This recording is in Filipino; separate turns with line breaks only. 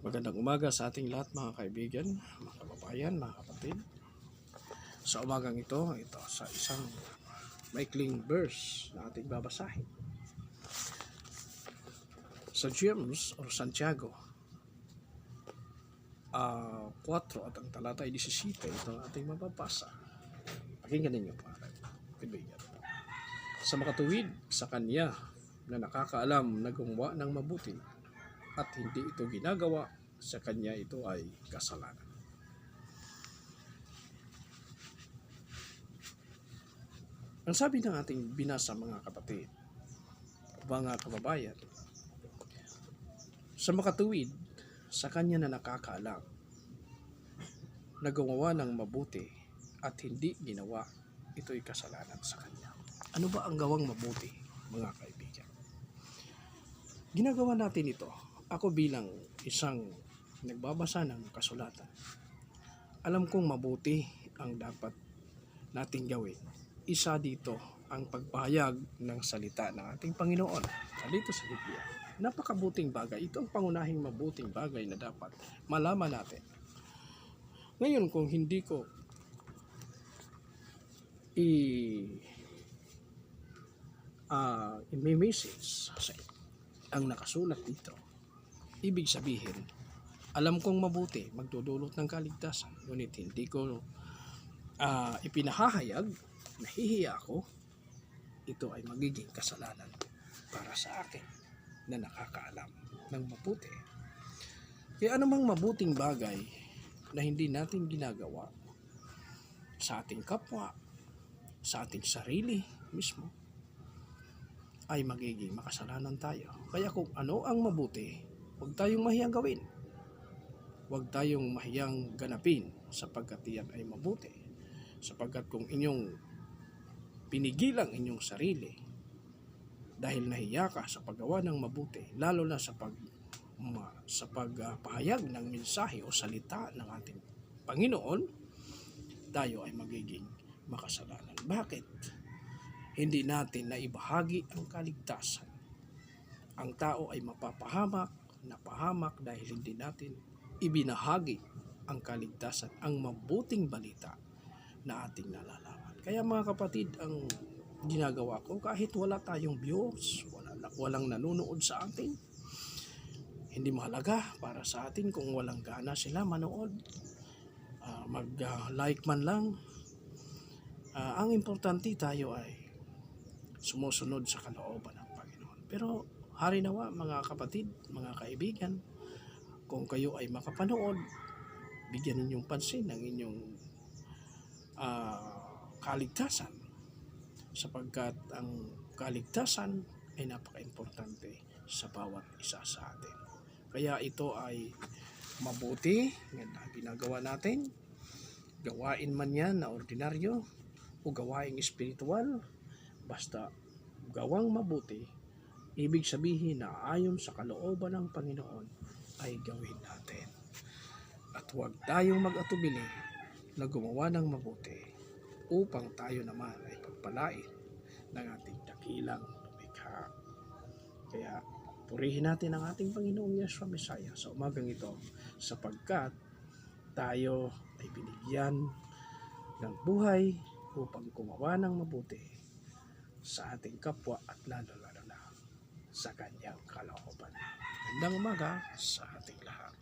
Magandang umaga sa ating lahat mga kaibigan, mga kababayan, mga kapatid. Sa umagang ito, ito sa isang maikling verse na ating babasahin. Sa James or Santiago, ah 4 at ang talata ay 17, ito ang ating mababasa. Pakinggan ninyo mga kaibigan. Sa makatuwid sa Kanya na nakakaalam na gumawa ng mabuti at hindi ito ginagawa, sa kanya ito ay kasalanan. Ang sabi ng ating binasa mga kapatid, mga kababayan, sa makatuwid, sa kanya na nakakaalam, na gumawa ng mabuti at hindi ginawa, ito'y kasalanan sa kanya. Ano ba ang gawang mabuti, mga kaibigan? Ginagawa natin ito ako bilang isang nagbabasa ng kasulatan, alam kong mabuti ang dapat nating gawin. Isa dito ang pagpahayag ng salita ng ating Panginoon dito sa Biblia. Napakabuting bagay. Ito ang pangunahing mabuting bagay na dapat malaman natin. Ngayon kung hindi ko i uh, i-message sa ang nakasulat dito Ibig sabihin, alam kong mabuti magdudulot ng kaligtasan, ngunit hindi ko uh, ipinahahayag, nahihiya ako, ito ay magiging kasalanan para sa akin na nakakaalam ng mabuti. Kaya anumang mabuting bagay na hindi natin ginagawa sa ating kapwa, sa ating sarili mismo, ay magiging makasalanan tayo. Kaya kung ano ang mabuti, Huwag tayong mahiyang gawin. Huwag tayong mahiyang ganapin sapagkat iyan ay mabuti. Sapagkat kung inyong pinigilang inyong sarili dahil nahiya ka sa paggawa ng mabuti, lalo na sa pag ma, sa pagpahayag ng mensahe o salita ng ating Panginoon, tayo ay magiging makasalanan. Bakit? Hindi natin naibahagi ang kaligtasan. Ang tao ay mapapahamak napahamak dahil hindi natin ibinahagi ang kaligtasan, ang mabuting balita na ating nalalaman. Kaya mga kapatid, ang ginagawa ko kahit wala tayong views, wala, walang nanonood sa atin, hindi mahalaga para sa atin kung walang gana sila manood. Uh, mag-like uh, man lang. Uh, ang importante tayo ay sumusunod sa kalooban ng Panginoon. Pero Hari nawa mga kapatid, mga kaibigan, kung kayo ay makapanood, bigyan ninyong pansin ng inyong uh, kaligtasan sapagkat ang kaligtasan ay napaka-importante sa bawat isa sa atin. Kaya ito ay mabuti na ginagawa natin. Gawain man yan na ordinaryo o gawaing espiritual, basta gawang mabuti Ibig sabihin na ayon sa kalooban ng Panginoon ay gawin natin. At huwag tayong mag-atubili na gumawa ng mabuti upang tayo naman ay pagpalain ng ating dakilang lumikha. Kaya purihin natin ang ating Panginoong Yeshua Messiah sa umagang ito sapagkat tayo ay binigyan ng buhay upang gumawa ng mabuti sa ating kapwa at lalo-lalo sa kanyang kalooban. Magandang umaga sa ating lahat.